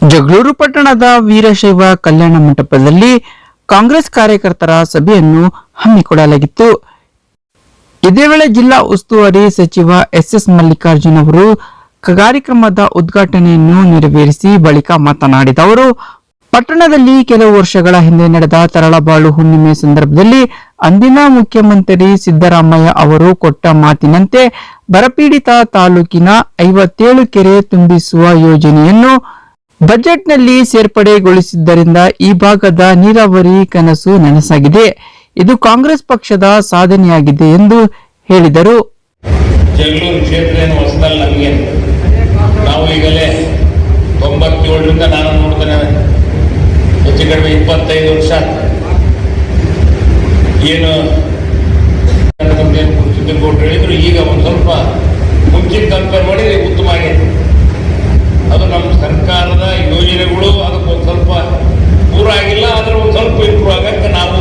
ಜಗಳೂರು ಪಟ್ಟಣದ ವೀರಶೈವ ಕಲ್ಯಾಣ ಮಂಟಪದಲ್ಲಿ ಕಾಂಗ್ರೆಸ್ ಕಾರ್ಯಕರ್ತರ ಸಭೆಯನ್ನು ಹಮ್ಮಿಕೊಳ್ಳಲಾಗಿತ್ತು ಇದೇ ವೇಳೆ ಜಿಲ್ಲಾ ಉಸ್ತುವಾರಿ ಸಚಿವ ಎಸ್ ಎಸ್ ಮಲ್ಲಿಕಾರ್ಜುನ್ ಅವರು ಕಾರ್ಯಕ್ರಮದ ಉದ್ಘಾಟನೆಯನ್ನು ನೆರವೇರಿಸಿ ಬಳಿಕ ಮಾತನಾಡಿದ ಅವರು, ಪಟ್ಟಣದಲ್ಲಿ ಕೆಲವು ವರ್ಷಗಳ ಹಿಂದೆ ನಡೆದ ತರಳಬಾಳು ಹುಣ್ಣಿಮೆ ಸಂದರ್ಭದಲ್ಲಿ ಅಂದಿನ ಮುಖ್ಯಮಂತ್ರಿ ಸಿದ್ದರಾಮಯ್ಯ ಅವರು ಕೊಟ್ಟ ಮಾತಿನಂತೆ ಬರಪೀಡಿತ ತಾಲೂಕಿನ ಐವತ್ತೇಳು ಕೆರೆ ತುಂಬಿಸುವ ಯೋಜನೆಯನ್ನು ಬಜೆಟ್ನಲ್ಲಿ ಸೇರ್ಪಡೆಗೊಳಿಸಿದ್ದರಿಂದ ಈ ಭಾಗದ ನೀರಾವರಿ ಕನಸು ನನಸಾಗಿದೆ. ಇದು ಕಾಂಗ್ರೆಸ್ ಪಕ್ಷದ ಸಾಧನೆಯಾಗಿದೆ ಎಂದು ಹೇಳಿದರು. ಜಗಳೂರು ಕ್ಷೇತ್ರ ಹೊಸದಲ್ಲ ನಮಗೆ. ನಾವು ಈಗಲೇ ತೊಂಬತ್ತೇಳರಿಂದ ನಾನು ನೋಡ್ತೇನೆ ಹೆಚ್ಚು ಕಡಿಮೆ ಇಪ್ಪತ್ತೈದು ವರ್ಷ. ಏನು ಸಿದ್ದಗೌಡರು ಹೇಳಿದ್ರು. ಈಗ ಒಂದು ಸ್ವಲ್ಪ ಮುಂಚಿನ ಕಂಪೇರ್ ಮಾಡಿದ್ರೆ ಉತ್ತಮ ಆಗೈತೆ ಅದು ನಮ್ಮ ಸರ್ಕಾರದ ಯೋಜನೆಗಳು, ಅದಕ್ಕೆ ಒಂದು ಸ್ವಲ್ಪ ದೂರ ಆಗಿಲ್ಲ, ಆದರೆ ಒಂದು ಸ್ವಲ್ಪ ಇಂಪ್ರೂವ್ ಆಗಕ್ಕೆ ನಾವು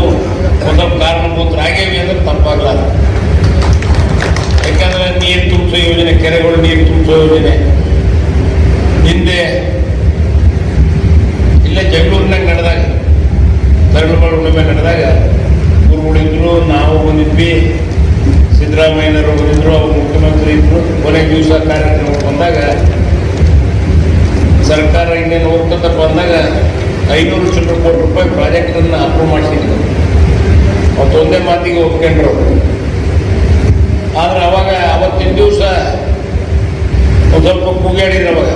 ಒಂದು ಸ್ವಲ್ಪ ಕಾರಣಭೂತರಾಗೇವಿ ಅಂದ್ರೆ ತಪ್ಪಾಗಲ್ಲ ಯಾಕಂದರೆ ನೀರು ತುಂಬಿಸೋ ಯೋಜನೆ, ಕೆರೆಗಳು ನೀರು ತುಂಬಿಸೋ ಯೋಜನೆ. ಹಿಂದೆ ಇಲ್ಲೇ ಜಗಳೂರಿನಾಗ ನಡೆದಾಗ ತರಳುಗಳ ಹುಣ್ಣಿಮೆ ನಡೆದಾಗ ಗುರುಗಳಿದ್ರು ನಾವು ಬಂದಿದ್ವಿ, ಸಿದ್ದರಾಮಯ್ಯನವರು ಬಂದಿದ್ರು, ಅವರು ಮುಖ್ಯಮಂತ್ರಿ ಇದ್ರು, ಕೊನೆ ದಿವಸ ಕಾರ್ಯಕ್ರಮಕ್ಕೆ ಬಂದಾಗ ಸರ್ಕಾರ ನೋಡ್ಕೊತ ಬಂದಾಗ ಐನೂರು ಚಿಲ್ಲರ ಕೋಟಿ ರೂಪಾಯಿ ಪ್ರಾಜೆಕ್ಟನ್ನು ಅಪ್ರೂವ್ ಮಾಡಿಸಿದ್ರು. ಅವತ್ತು ಒಂದೇ ಮಾತಿಗೆ ಒಪ್ಕೊಂಡ್ರು. ಆದ್ರೆ ಅವಾಗ ಅವತ್ತಿನ ದಿವಸ ಒಂದು ಸ್ವಲ್ಪ ಕೂಗಾಡಿದ್ರು ಅವಾಗ.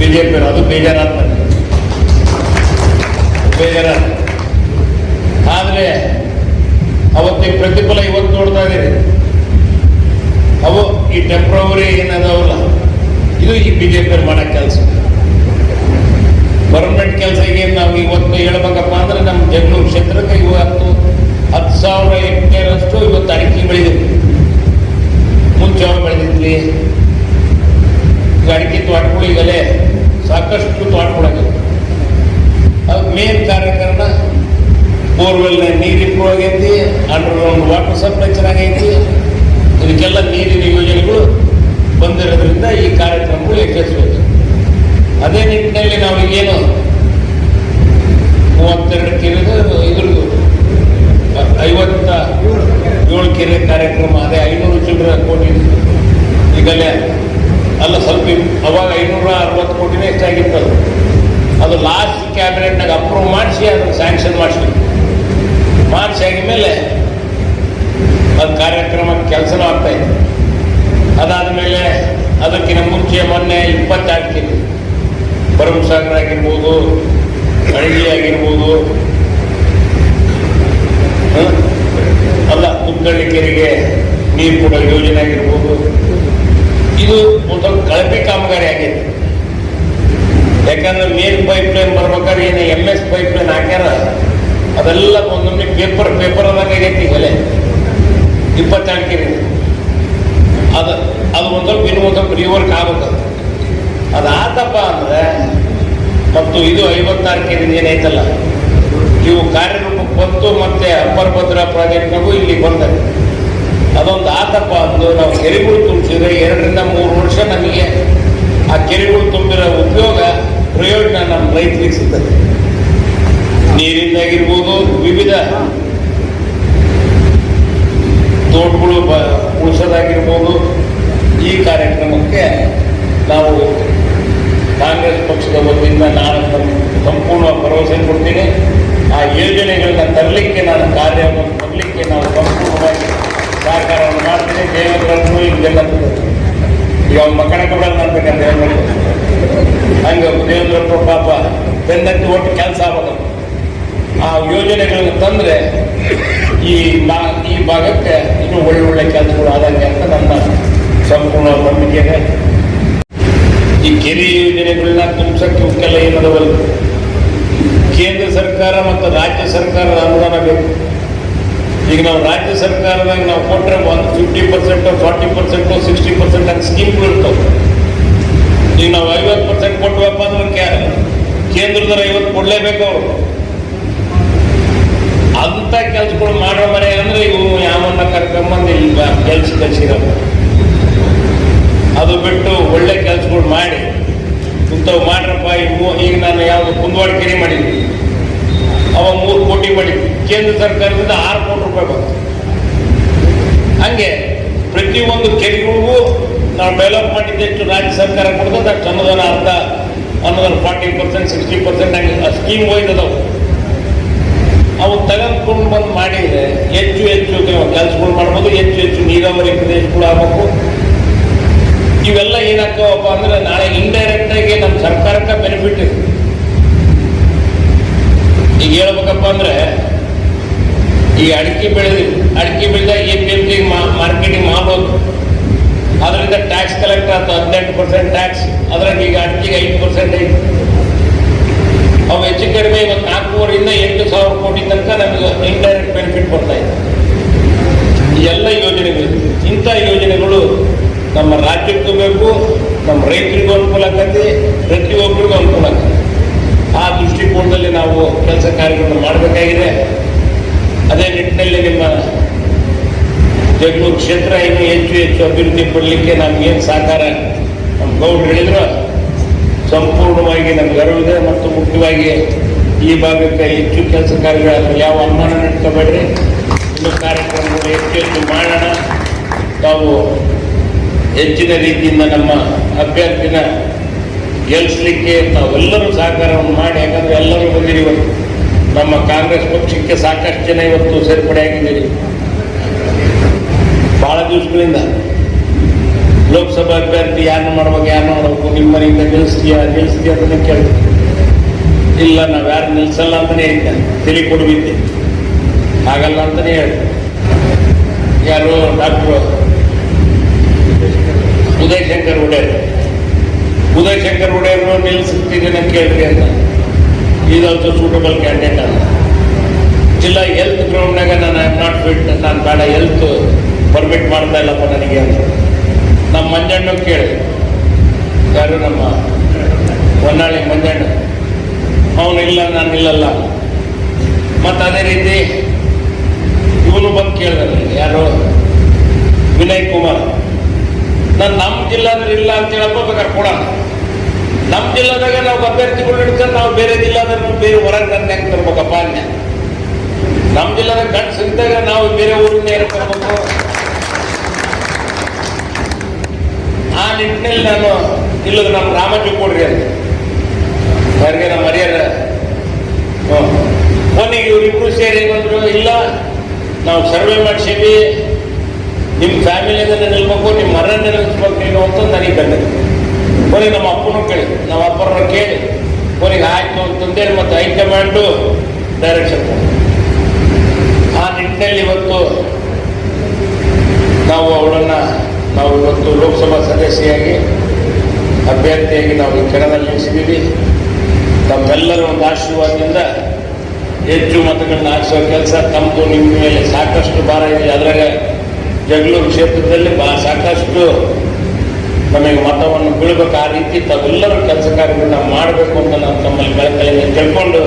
ಬಿಜೆಪಿ ಅದು ಬೇಜಾರಾದ. ಬೇಜಾರಾದ. ಆದರೆ ಅವತ್ತಿನ ಪ್ರತಿಫಲ ಇವತ್ತು ನೋಡ್ತಾ ಇದ್ದೀರಿ ಅವು ಈ ಟೆಂಪ್ರವರಿ ಏನದವಲ್ಲ, ಇದು ಈ ಬಿಜೆಪಿ ಮಾಡೋ ಕೆಲಸ. ಪರ್ಮನೆಂಟ್ ಕೆಲಸ ಏನು ನಾವು ಇವತ್ತು ಹೇಳ್ಬೇಕಪ್ಪ ಅಂದ್ರೆ ನಮ್ಮ ಜಗಳೂರು ಕ್ಷೇತ್ರಕ್ಕೆ ಇವತ್ತು ಹತ್ತು ಸಾವಿರ ಹೆಕ್ಟೇರಷ್ಟು ಇವತ್ತು ಅಡಿಕೆ ಬೆಳೆದಿದೆ ಮುಂಚೆ ಅವ್ರು ಬೆಳೆದಿದ್ವಿ. ಈಗ ಅಡಿಕೆ ತೋಟಗಳು ಈಗಲೇ ಸಾಕಷ್ಟು ತೋಟಗಳಾಗಿದೆ ಅದು ಮೇನ್ ಕಾರ್ಯಕ್ರಮ ಬೋರ್ವೆಲ್ ನೀರು ಇಂಪ್ರೂವ್ ಆಗೈತಿ ಅಂಡರ್ ಗ್ರೌಂಡ್ ವಾಟರ್ ಸಪ್ಲೈ ಚೆನ್ನಾಗೈತಿ. ಇದಕ್ಕೆಲ್ಲ ನೀರಿನ ಯೋಜನೆಗಳು ಬಂದಿರೋದ್ರಿಂದ ಈ ಕಾರ್ಯಕ್ರಮಗಳು ಯಶಸ್ವಿ ಅದೇ ನಿಟ್ಟಿನಲ್ಲಿ ನಾವು ಏನು ಮೂವತ್ತೆರಡು ಕೆರೆದು ಇದ್ರದ್ದು ಐವತ್ತ ಏಳು ಕೆರೆ ಕಾರ್ಯಕ್ರಮ, ಅದೇ ಐನೂರು ಚಿಲ್ಲರ ಕೋಟಿ ಈಗಲೇ ಅಲ್ಲ, ಸ್ವಲ್ಪ ಅವಾಗ ಐನೂರ ಅರವತ್ತು ಕೋಟಿನೇ ಹೆಚ್ಚಾಗಿತ್ತು ಅದು. ಲಾಸ್ಟ್ ಕ್ಯಾಬಿನೆಟ್ನಾಗ ಅಪ್ರೂವ್ ಮಾಡಿಸಿ, ಅದನ್ನು ಸ್ಯಾಂಕ್ಷನ್ ಮಾಡಿಸಿ. ಮಾಡಿಸಿ ಆಗಿದ್ಮೇಲೆ ಅದು ಕಾರ್ಯಕ್ರಮ ಕೆಲಸನೂ ಆಗ್ತಾ ಇತ್ತು ಅದಾದಮೇಲೆ ಅದಕ್ಕಿಂತ ಮುಂಚೆ ಮೊನ್ನೆ ಇಪ್ಪತ್ತೆರಡು ಭರಮಸಾಗರ ಆಗಿರ್ಬೋದು ಅಣಗಿ ಆಗಿರ್ಬೋದು ಅಲ್ಲ ಕುಕ್ಕಳ್ಳಿ ಕೆರೆಗೆ ನೀರು ಕೊಡೋ ಯೋಜನೆ ಆಗಿರ್ಬೋದು. ಇದು ಒಂದು ಕಳಪೆ ಕಾಮಗಾರಿ ಆಗಿದೆ ಯಾಕಂದ್ರೆ ಮೇನ್ ಪೈಪ್ ಲೈನ್ ಬರ್ಬೇಕಾದ್ರೆ ಏನು ಎಂ ಎಸ್ ಪೈಪ್ ಲೈನ್ ಹಾಕ್ಯಾರ, ಅದೆಲ್ಲ ಒಂದೊಮ್ಮೆ ಪೇಪರ್ ಪೇಪರ್ ಅದಾಗ ಆಗೈತಿ ಈಗಲೇ ಇಪ್ಪತ್ತೆರಡು ಕೆರೆ ಅದು ಅದು ಒಂದು ಸ್ವಲ್ಪ ಇನ್ನೂ ಸ್ವಲ್ಪ ರಿವರ್ಕ್ ಆಗ್ಬೇಕು ಅದಾತಪ್ಪ ಅಂದ್ರೆ, ಮತ್ತು ಇದು ಐವತ್ತಾರು ಕೆರೆ ಏನೈತಲ್ಲ ಇವು ಕಾರ್ಯರೂಪಕ್ಕೆ ಬಂತು ಮತ್ತೆ ಅಪ್ಪರ್ ಭದ್ರಾ ಪ್ರಾಜೆಕ್ಟ್ನಾಗೂ ಇಲ್ಲಿ ಬಂದವೆ ಅದೊಂದು ಆತಪ್ಪ ಅಂದು ನಾವು ಕೆರೆಗಳು ತುಂಬಿಸಿದ್ರೆ ಎರಡರಿಂದ ಮೂರು ವರ್ಷ ನಮಗೆ ಆ ಕೆರೆಗಳು ತುಂಬಿರೋ ಉಪಯೋಗ ಪ್ರಯೋಜನ ನಮ್ಮ ರೈತರಿಗೆ ಸಿಗ್ತದೆ. ನೀರಿಂದಾಗಿರ್ಬೋದು, ವಿವಿಧ ತೋಟಗಳು ಉಳಿಸೋದಾಗಿರ್ಬೋದು, ಈ ಕಾರ್ಯಕ್ರಮಕ್ಕೆ ನಾವು ಕಾಂಗ್ರೆಸ್ ಪಕ್ಷದ ವತಿಯಿಂದ ನಾನು ಸಂಪೂರ್ಣ ಭರವಸೆ ಕೊಡ್ತೀನಿ. ಆ ಯೋಜನೆಗಳನ್ನ ತರಲಿಕ್ಕೆ ನಾನು ಕಾರ್ಯವನ್ನು ತರಲಿಕ್ಕೆ ನಾವು ಸಂಪೂರ್ಣವಾಗಿ ಸಹಕಾರವನ್ನು ಮಾಡ್ತೀನಿ. ದೇವೇಂದ್ರನ್ನು ಇದೆಲ್ಲ ಈಗ ಅವ್ನ ಮಕ್ಕಳ ಕೊಡಲ್ಲ ಅಂತಕ್ಕಂಥ ಹೇಳ್ಬೇಕು ಹಂಗೆ ದೇವೇಂದ್ರಪ್ಪ ಪಾಪ ಬೆನ್ನತ್ತಿ ಒಟ್ಟು ಕೆಲಸ ಆಗೋದು ಆ ಯೋಜನೆಗಳನ್ನು ತಂದ್ರೆ ಈ ನಾ ಈ ಭಾಗಕ್ಕೆ ಇನ್ನೂ ಒಳ್ಳೆ ಒಳ್ಳೆ ಕೆಲಸಗಳು ಆದಂಗೆ ಅಂತ ನನ್ನ ಸಂಪೂರ್ಣ ನಂಬಿಕೆ ಇದೆ ಈ ಕೆರೆ ಯೋಜನೆಗಳನ್ನ ತುಂಬಿಸಕ್ಕೆ ಇವಕ್ಕೆಲ್ಲ ಏನದವಲ್ಲ ಕೇಂದ್ರ ಸರ್ಕಾರ ಮತ್ತು ರಾಜ್ಯ ಸರ್ಕಾರದ ಅನುದಾನ ಬೇಕು. ಈಗ ನಾವು ರಾಜ್ಯ ಸರ್ಕಾರದಾಗ ನಾವು ಕೊಟ್ಟರೆ ಒಂದು fifty percent forty percent sixty percent ಹಂಗೆ ಸ್ಕೀಮ್ಗಳು ಇರ್ತವೆ. ಈಗ ನಾವು ಐವತ್ತು ಪರ್ಸೆಂಟ್ ಕೊಟ್ಟವಪ್ಪ ಅಂದ್ರೆ ಕೇಂದ್ರದವ್ರು ಐವತ್ತು ಕೊಡಲೇಬೇಕು ಅವರು. ಅಂತ ಕೆಲ್ಸಗಳು ಮಾಡೋ ಮನೆ ಅಂದ್ರೆ ಇವು ಯಾವನ್ನ ಕರ್ಕೊಂಬಂದು ಈಗ ಕೆಲ್ಸ ಕಲ್ಸಿರಲ್ಲ ಅದು ಬಿಟ್ಟು ಒಳ್ಳೆ ಕೆಲಸಗಳು ಮಾಡಿ. ಇಂಥವು ಮಾಡ್ರಪ್ಪ ಈಗ ನಾನು ಯಾವುದು ಕುಂದವಾಡ ಕೆರೆ ಮಾಡಿದ್ವಿ. ಅವ ಮೂರು ಕೋಟಿ ಮಾಡಿದ್ವಿ. ಕೇಂದ್ರ ಸರ್ಕಾರದಿಂದ ಆರು ಕೋಟಿ ರೂಪಾಯಿ ಬಂತು. ಹಂಗೆ ಪ್ರತಿಯೊಂದು ಕೆರೆಗಳಿಗೂ ನಾವು ಡೆವಲಪ್ ಮಾಡಿದ್ದೆಷ್ಟು ರಾಜ್ಯ ಸರ್ಕಾರ ಕೊಡ್ತದೆ ಅಷ್ಟು ಅನುದಾನ ಅರ್ಧ ಅನುದಾನ ಫಾರ್ಟಿ ಪರ್ಸೆಂಟ್ ಸಿಕ್ಸ್ಟಿ ಪರ್ಸೆಂಟ್ ಹಂಗೆ ಆ ಸ್ಕೀಮ್ ಒಯ್ದದವು ಅವು ತೆಗೆದುಕೊಂಡು ಬಂದು ಮಾಡಿದರೆ ಹೆಚ್ಚು ಹೆಚ್ಚು ಕೆಲಸಗಳು ಮಾಡ್ಬೋದು, ಹೆಚ್ಚು ಹೆಚ್ಚು ನೀರಾವರಿ ಪ್ರದೇಶಗಳು ಆಗಬೇಕು. ಇವೆಲ್ಲ ಏನಾಗ್ತಾವಪ್ಪ ಅಂದ್ರೆ ನಾಳೆ ಇಂಡೈರೆಕ್ಟ್ ಆಗಿ ನಮ್ಮ ಸರ್ಕಾರಕ್ಕೆ ಬೆನಿಫಿಟ್ ಇದೆ ಈಗ ಹೇಳ್ಬೇಕಪ್ಪ ಅಂದ್ರೆ, ಈ ಅಡಿಕೆ ಬೆಳೆದಿ, ಅಡಿಕೆ ಬೆಳೆದಾಗ A P M C marketing ಮಾಡ್ಬೋದು. ಅದರಿಂದ ಟ್ಯಾಕ್ಸ್ ಕಲೆಕ್ಟ್ ಆಯ್ತು ಹದಿನೆಂಟು ಪರ್ಸೆಂಟ್ ಟ್ಯಾಕ್ಸ್ ಅದ್ರಾಗ ಈಗ ಅಡಿಕೆಗೆ ಐದು ಪರ್ಸೆಂಟ್ ಐತಿ. ಅವು ಹೆಚ್ಚು ಕಡಿಮೆ ಇವತ್ತು ನಾಲ್ಕೂವರೆಯಿಂದ ಎಂಟು ಸಾವಿರ ಕೋಟಿ ತನಕ ನಮಗೆ ಇಂಡೈರೆಕ್ಟ್ ಬೆನಿಫಿಟ್ ಬರ್ತಾ ಇದೆ. ಎಲ್ಲ ಯೋಜನೆಗಳು, ಇಂಥ ಯೋಜನೆಗಳು ನಮ್ಮ ರಾಜ್ಯಕ್ಕೂ ಬೇಕು, ನಮ್ಮ ರೈತರಿಗೂ ಅನುಕೂಲ ಆಗತ್ತೆ ಪ್ರತಿಯೊಬ್ಬರಿಗೂ ಅನುಕೂಲ ಆಗತ್ತೆ ಆ ದೃಷ್ಟಿಕೋನದಲ್ಲಿ ನಾವು ಕೆಲಸ ಕಾರ್ಯಗಳನ್ನು ಮಾಡಬೇಕಾಗಿದೆ. ಅದೇ ನಿಟ್ಟಿನಲ್ಲಿ ನಿಮ್ಮ ಜಗಳೂರು ಕ್ಷೇತ್ರ ಇನ್ನು ಹೆಚ್ಚು ಹೆಚ್ಚು ಅಭಿವೃದ್ಧಿ ಪಡಲಿಕ್ಕೆ ನಮಗೇನು ಸಹಕಾರ ನಮ್ಮ ಗೌಡ್ರು ಹೇಳಿದ್ರು. ಸಂಪೂರ್ಣವಾಗಿ ನಮ್ಗೆ ಅರಿವಿದೆ ಮತ್ತು ಮುಖ್ಯವಾಗಿ ಈ ಭಾಗಕ್ಕೆ ಹೆಚ್ಚು ಕೆಲಸ ಕಾರ್ಯಗಳು ಯಾವ ಅನುಮಾನ ಇಟ್ಕೋಬೇಡ್ರಿ ಇನ್ನು ಕಾರ್ಯಕ್ರಮಗಳು ಹೆಚ್ಚು ಹೆಚ್ಚು ಮಾಡೋಣ. ತಾವು ಹೆಚ್ಚಿನ ರೀತಿಯಿಂದ ನಮ್ಮ ಅಭ್ಯರ್ಥಿನ ಗೆಲ್ಲಿಸಲಿಕ್ಕೆ ತಾವೆಲ್ಲರೂ ಸಹಕಾರವನ್ನು ಮಾಡಿ, ಯಾಕಂದರೆ ಎಲ್ಲರೂ ಬಂದಿರಿ ಇವತ್ತು. ನಮ್ಮ ಕಾಂಗ್ರೆಸ್ ಪಕ್ಷಕ್ಕೆ ಸಾಕಷ್ಟು ಜನ ಇವತ್ತು ಸೇರ್ಪಡೆಯಾಗಿದ್ದೀರಿ ಬಹಳ ದಿವಸಗಳಿಂದ ಲೋಕಸಭಾ ಅಭ್ಯರ್ಥಿ ಯಾರನ್ನು ಮಾಡ್ಬೇಕು ಯಾರು ಮಾಡಬೇಕು, ನಿಮ್ಮ ಮನೆಯಿಂದ ನಿಲ್ಲಿಸ್ತೀಯ ನಿಲ್ಲಿಸ್ತೀಯ ಅಂತ ಕೇಳಿ ಇಲ್ಲ, ನಾವು ಯಾರು ನಿಲ್ಸಲ್ಲ ಅಂತಲೇ ಹೇಳಿದ್ದೆ ತಿಳಿ ಕೊಡುವಿದ್ದೆ ಹಾಗಲ್ಲ ಅಂತಲೇ ಹೇಳಿ ಯಾರು ಡಾಕ್ಟ್ರು ಉದಯ್ ಶಂಕರ್ ಒಡೆಯರ್ ಉದಯ್ ಶಂಕರ್ ಒಡೆಯರು ನಿಲ್ಲಿಸ್ತಿದ್ದೇನೆ ಕೇಳ್ರಿ ಅಂತ. ಆಲ್ಸೋ ಸೂಟಬಲ್ ಕ್ಯಾಂಡಿಡೇಟ್ ಅಂತ ಇಲ್ಲ ಹೆಲ್ತ್ ಗ್ರೌಂಡ್ನಾಗ ನಾನು ಐ ನಾಟ್ ಫಿಟ್ ನಾನು ಬೇಡ ಹೆಲ್ತ್ ಪರ್ಮಿಟ್ ಮಾಡ್ತಾ ಇಲ್ಲಪ್ಪ ನನಗೆ ಅಂತ. ನಮ್ಮ ಮಂಜಣ್ಣ ಕೇಳಿ. ಯಾರು ನಮ್ಮ ಹೊನ್ನಾಳಿ ಮಂಜಣ್ಣ? ಅವನು ಇಲ್ಲ, ನಾನು ಇಲ್ಲಲ್ಲ. ಮತ್ತು ಅದೇ ರೀತಿ ಇವನು ಬಂದು ಕೇಳಿದ ಯಾರು? ವಿನಯ್ ಕುಮಾರ್. ನಾನು ನಮ್ಮ ಜಿಲ್ಲಾದ್ರೆ ಇಲ್ಲ ಅಂತ ಹೇಳಪ್ಪ ಬೇಕಾದ್ರೆ ಕೊಡೋಣ ನಮ್ಮ ಜಿಲ್ಲಾದಾಗ ನಾವು ಅಭ್ಯರ್ಥಿಗಳು ಹಿಡ್ಕೊಂಡು ನಾವು ಬೇರೆ ಜಿಲ್ಲಾದಾಗ ಬೇರೆ ಹೊರಗೆ ನನ್ನ ಹೆಂಗೆ ತರ್ಬೇಕಪ್ಪ ಅನ್ಯ. ನಮ್ಮ ಜಿಲ್ಲಾದಾಗ ಗಂಟು ಸಿಗ್ದಾಗ ನಾವು ಬೇರೆ ಊರಿಂದ ಏನು ತರ್ಬೇಕು ಆ ನಿಟ್ಟಿನಲ್ಲಿ ನಾನು ಇಲ್ಲದ ನಮ್ಮ ರಾಮಜ್ಜು ಕೊಡ್ರಿ ಅಂತ. ಅವರಿಗೆ ನಮ್ಮ ಹರಿಯರ ಕೊನೆಗೆ ಇವರಿಬ್ರು ಸೇರಿ ಬಂದ್ರು, ಇಲ್ಲ, ನಾವು ಸರ್ವೆ ಮಾಡಿಸೀವಿ ನಿಮ್ಮ ಫ್ಯಾಮಿಲಿಯಿಂದ ನಿಲ್ಬೇಕು ನಿಮ್ಮ ಮರ ನಿಲ್ಲಿಸ್ಬೇಕು ನೀನು ಅಂತ ನನಗೆ ಬಂದಿದೆ ಕೊನೆಗೆ ನಮ್ಮ ಅಪ್ಪನೂ ಕೇಳಿ, ನಮ್ಮ ಅಪ್ಪರನ್ನ ಕೇಳಿ ಕೊನೆಗೆ ಆಯ್ತು ಅಂತಂದೇಳಿ ಮತ್ತೆ ಹೈಕಮಾಂಡು ಡೈರೆಕ್ಷನ್ ಆ ನಿಟ್ಟಿನಲ್ಲಿ ಇವತ್ತು ನಾವು ಅವಳನ್ನ ನಾವು ಇವತ್ತು ಲೋಕಸಭಾ ಸದಸ್ಯೆಯಾಗಿ, ಅಭ್ಯರ್ಥಿಯಾಗಿ ನಾವು ಈ ಕಣದಲ್ಲಿ ನಿಲ್ಲಿಸಿದ್ದೀವಿ. ತಮ್ಮೆಲ್ಲರ ಒಂದು ಆಶೀರ್ವಾದದಿಂದ ಹೆಚ್ಚು ಮತಗಳನ್ನ ಹಾಕಿಸುವ ಕೆಲಸ ತಮ್ಮದು ನಿಮ್ಮ ಮೇಲೆ ಸಾಕಷ್ಟು ಭಾರ ಇದೆ. ಅದ್ರಾಗ ಜಗಳೂರು ಕ್ಷೇತ್ರದಲ್ಲಿ ಬಾ, ಸಾಕಷ್ಟು ನಮಗೆ ಮತವನ್ನು ಬೀಳ್ಬೇಕು. ಆ ರೀತಿ ತಾವೆಲ್ಲರೂ ಕೆಲಸ ಕಾರ್ಯಗಳನ್ನ ಮಾಡಬೇಕು ಅಂತ ನಾನು ತಮ್ಮಲ್ಲಿ ಬೆಳಕಲ್ಲಿ ತಿಳ್ಕೊಂಡು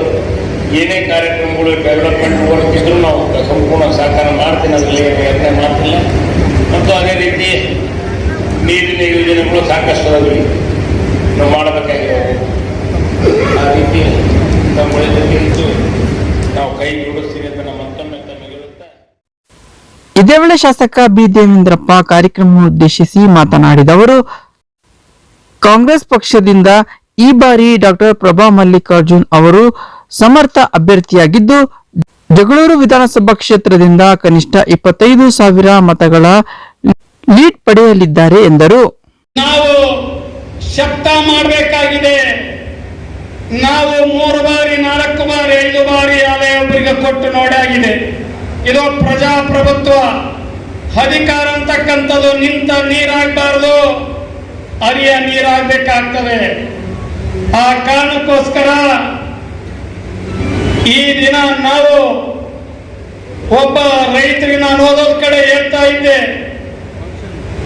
ಏನೇ ಕಾರ್ಯಕ್ರಮಗಳು ಡೆವಲಪ್ಮೆಂಟ್ ವರ್ಕ್ ನಾವು ಸಂಪೂರ್ಣ ಸಹಕಾರ ಮಾಡ್ತೀನಿ. ಅದರಲ್ಲಿ ಯತ್ನ ಮಾಡ್ತಿಲ್ಲ ಮತ್ತು ಅದೇ ರೀತಿ ನೀರಿನ ಯೋಜನೆಗಳು ಸಾಕಷ್ಟು ಅದಾವೆ. ನಾವು ಮಾಡಬೇಕಾಗಿದೆ. ಆ ರೀತಿ ನಮ್ಮ ಇದ್ದು ನಾವು ಕೈ ಜೋಡಿಸ್ತೀವಿ ಅಂತ ನಮ್ಮ ಮತ್ತೊಮ್ಮೆ ತಮಗೆ ಹೇಳುತ್ತಾ ಇದೇ ವೇಳೆ ಶಾಸಕ ಬಿ ದೇವೇಂದ್ರಪ್ಪ ಕಾರ್ಯಕ್ರಮ ಉದ್ದೇಶಿಸಿ ಮಾತನಾಡಿದವರು ಕಾಂಗ್ರೆಸ್ ಪಕ್ಷದಿಂದ ಈ ಬಾರಿ ಡಾಕ್ಟರ್ ಪ್ರಭಾ ಮಲ್ಲಿಕಾರ್ಜುನ್ ಅವರು ಸಮರ್ಥ ಅಭ್ಯರ್ಥಿಯಾಗಿದ್ದು, ಜಗಳೂರು ವಿಧಾನಸಭಾ ಕ್ಷೇತ್ರದಿಂದ ಕನಿಷ್ಠ ಇಪ್ಪತ್ತೈದು ಸಾವಿರ ಮತಗಳ ಲೀಡ್ ಪಡೆಯಲಿದ್ದಾರೆ ಎಂದರು. ನಾವು ಶಕ್ತ ಮಾಡಬೇಕಾಗಿದೆ. ನಾವು ಮೂರು ಬಾರಿ, ನಾಲ್ಕು ಬಾರಿ, ಐದು ಬಾರಿ ಯಾವ ಒಬ್ಬರಿಗೆ ಕೊಟ್ಟು ನೋಡಾಗಿದೆ. ಇದು ಪ್ರಜಾಪ್ರಭುತ್ವ. ಅಧಿಕಾರ ಅಂತಕ್ಕಂಥದ್ದು ನಿಂತ ನೀರಾಗಬಾರದು. ಅರಿಯ ನೀರಾಗಬೇಕಾಗ್ತದೆ. ಆ ಕಾರಣಕ್ಕೋಸ್ಕರ ಈ ದಿನ ನಾವು ಒಬ್ಬ ರೈತರಿಗೆ ನಾನು ಓದೋದ್ ಕಡೆ ಹೇಳ್ತಾ ಇದ್ದೆ.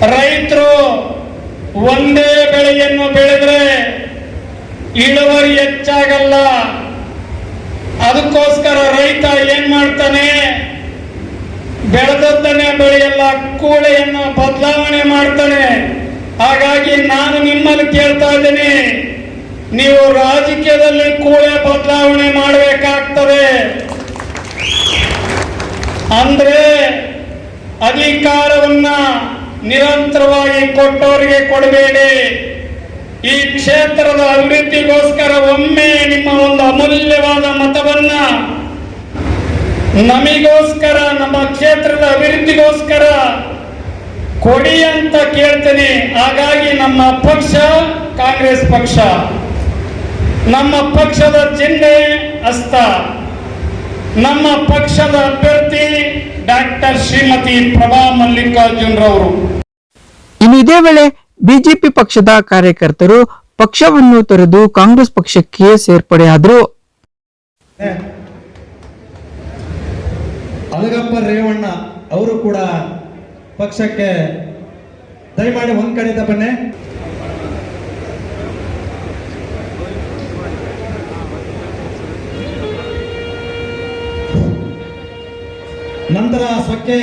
ರೈತರು ಒಂದೇ ಬೆಳೆಯನ್ನು ಬೆಳೆದ್ರೆ ಇಳುವರಿ ಹೆಚ್ಚಾಗಲ್ಲ. ಅದಕ್ಕೋಸ್ಕರ ರೈತ ಏನ್ ಮಾಡ್ತಾನೆ? ಬೆಳೆದದ್ದನ್ನೇ ಬೆಳೆಯಲ್ಲ ಕೂಳೆಯನ್ನು ಬದಲಾವಣೆ ಮಾಡ್ತಾನೆ. ಹಾಗಾಗಿ ನಾನು ನಿಮ್ಮಲ್ಲಿ ಕೇಳ್ತಾ ಇದ್ದೀನಿ, ನೀವು ರಾಜಕೀಯದಲ್ಲಿ ಕೂಳೆ ಬದಲಾವಣೆ ಮಾಡಬೇಕಾಗ್ತದೆ. ಅಂದ್ರೆ ಅಧಿಕಾರವನ್ನ ನಿರಂತರವಾಗಿ ಕೊಟ್ಟವರಿಗೆ ಕೊಡಬೇಡಿ. ಈ ಕ್ಷೇತ್ರದ ಅಭಿವೃದ್ಧಿಗೋಸ್ಕರ ಒಮ್ಮೆ ನಿಮ್ಮ ಒಂದು ಅಮೂಲ್ಯವಾದ ಮತವನ್ನ ನಮಿಗೋಸ್ಕರ ನಮ್ಮ ಕ್ಷೇತ್ರದ ಅಭಿವೃದ್ಧಿಗೋಸ್ಕರ ಕೊಡಿ ಅಂತ ಕೇಳ್ತೇನೆ. ಹಾಗಾಗಿ ನಮ್ಮ ಪಕ್ಷ ಕಾಂಗ್ರೆಸ್ ಪಕ್ಷ. ನಮ್ಮ ಪಕ್ಷದ ಚಿಹ್ನೆ ಅಸ್ತ ನಮ್ಮ ಪಕ್ಷದ ಅಭ್ಯರ್ಥಿ ಡಾಕ್ಟರ್ ಶ್ರೀಮತಿ ಪ್ರಭಾ ಮಲ್ಲಿಕಾರ್ಜುನ್ ರವರು. ಇನ್ನು ಇದೇ ವೇಳೆ ಬಿಜೆಪಿ ಪಕ್ಷದ ಕಾರ್ಯಕರ್ತರು ಪಕ್ಷವನ್ನು ತೊರೆದು ಕಾಂಗ್ರೆಸ್ ಪಕ್ಷಕ್ಕೆ ಸೇರ್ಪಡೆಯಾದರು ಅಳಗಪ್ಪ ರೇವಣ್ಣ ಅವರು ಕೂಡ ಪಕ್ಷಕ್ಕೆ ದಯಮಾಡಿ ಒಂದ್ ಕಡೆಯಿಂದ ಬನ್ನಿ. ನಂತರ ಸೊಕ್ಕೆ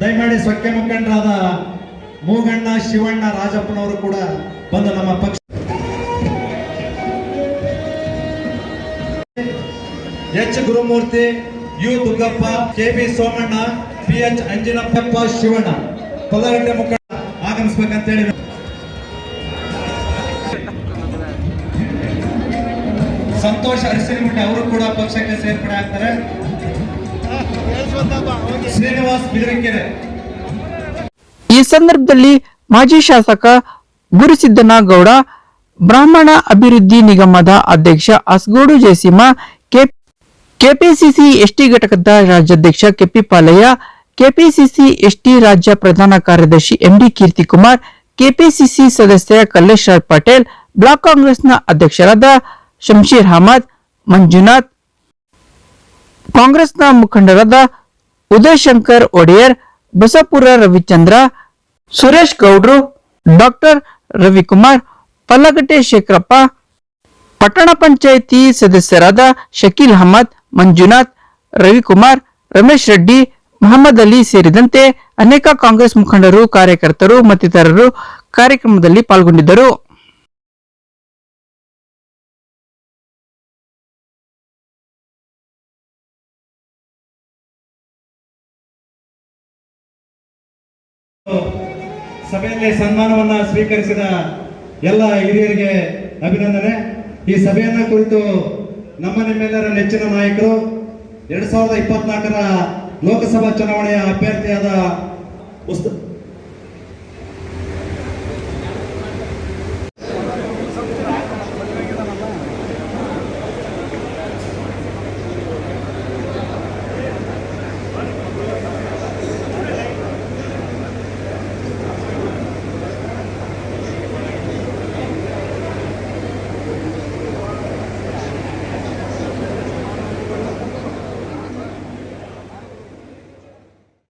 ದಯಮಾಡಿ ಸೊಕ್ಕೆ ಮುಖಂಡರಾದ ಮೂಗಣ್ಣ, ಶಿವಣ್ಣ, ರಾಜಪ್ಪನವರು ಕೂಡ ಬಂದು ನಮ್ಮ ಪಕ್ಷ H Gurumurthy U Duggappa K B Somanna P H Anjinappa Shivanna. Pallagatte ಮುಖಂಡ ಆಗಮಿಸ್ಬೇಕಂತ ಹೇಳಿ ಸಂತೋಷ್ ಅರಸಿನಗುಂಟೆ ಅವರು ಕೂಡ ಪಕ್ಷಕ್ಕೆ ಸೇರ್ಪಡೆ ಆಗ್ತಾರೆ. ಶ್ರೀನಿವಾಸ್ ಬಿದರಕೆರೆ. ಈ ಸಂದರ್ಭದಲ್ಲಿ ಮಾಜಿ ಶಾಸಕ ಗುರುಸಿದ್ದನಗೌಡ, ಬ್ರಾಹ್ಮಣ ಅಭಿವೃದ್ಧಿ ನಿಗಮದ ಅಧ್ಯಕ್ಷ Asgodu Jayasimha K- KPCC ST ಘಟಕದ ರಾಜ್ಯಾಧ್ಯಕ್ಷ ಕೆಪಿ ಪಾಲಯ್ಯ ಕೆಪಿಸಿಸಿ ಎಸ್ಟಿ ರಾಜ್ಯ ಪ್ರಧಾನ ಕಾರ್ಯದರ್ಶಿ ಎಂಡಿ ಕೀರ್ತಿಕುಮಾರ್ ಕೆಪಿಸಿಸಿ ಸದಸ್ಯ ಕಲ್ಲೇಶ್ ರಾವ್ ಪಟೇಲ್ ಬ್ಲಾಕ್ ಕಾಂಗ್ರೆಸ್ನ ಅಧ್ಯಕ್ಷರಾದ ಶಂಶೀರ್ ಅಹಮದ್ ಮಂಜುನಾಥ್ ಕಾಂಗ್ರೆಸ್ನ ಮುಖಂಡರಾದ ಉದಯ್ ಶಂಕರ್ ಒಡೆಯರ್ ಬಸಪುರ ರವಿಚಂದ್ರ ಸುರೇಶ್ ಗೌಡ್ರು ಡಾಕ್ಟರ್ ರವಿಕುಮಾರ್ ಪಲ್ಲಗಟ್ಟೆ ಶೇಖರಪ್ಪ ಪಟ್ಟಣ ಪಂಚಾಯಿತಿ ಸದಸ್ಯರಾದ ಶಕೀಲ್ ಅಹಮದ್ ಮಂಜುನಾಥ್, ರವಿಕುಮಾರ್, ರಮೇಶ್ ರೆಡ್ಡಿ, ಮಹಮ್ಮದ್ ಅಲಿ ಸೇರಿದಂತೆ ಅನೇಕ ಕಾಂಗ್ರೆಸ್ ಮುಖಂಡರು, ಕಾರ್ಯಕರ್ತರು ಮತ್ತಿತರರು ಕಾರ್ಯಕ್ರಮದಲ್ಲಿ ಪಾಲ್ಗೊಂಡಿದ್ದರು. ಸಭೆಯಲ್ಲಿ ಸನ್ಮಾನವನ್ನ ಸ್ವೀಕರಿಸಿದ ಎಲ್ಲ ಹಿರಿಯರಿಗೆ ಅಭಿನಂದನೆ. ಈ ಸಭೆಯನ್ನ ಕುರಿತು ನಮ್ಮ ನಿಮ್ಮೆಲ್ಲರ ನೆಚ್ಚಿನ ನಾಯಕರು ಎರಡ್ ಸಾವಿರದ ಇಪ್ಪತ್ನಾಲ್ಕರ ಲೋಕಸಭಾ ಚುನಾವಣೆಯ ಅಭ್ಯರ್ಥಿಯಾದ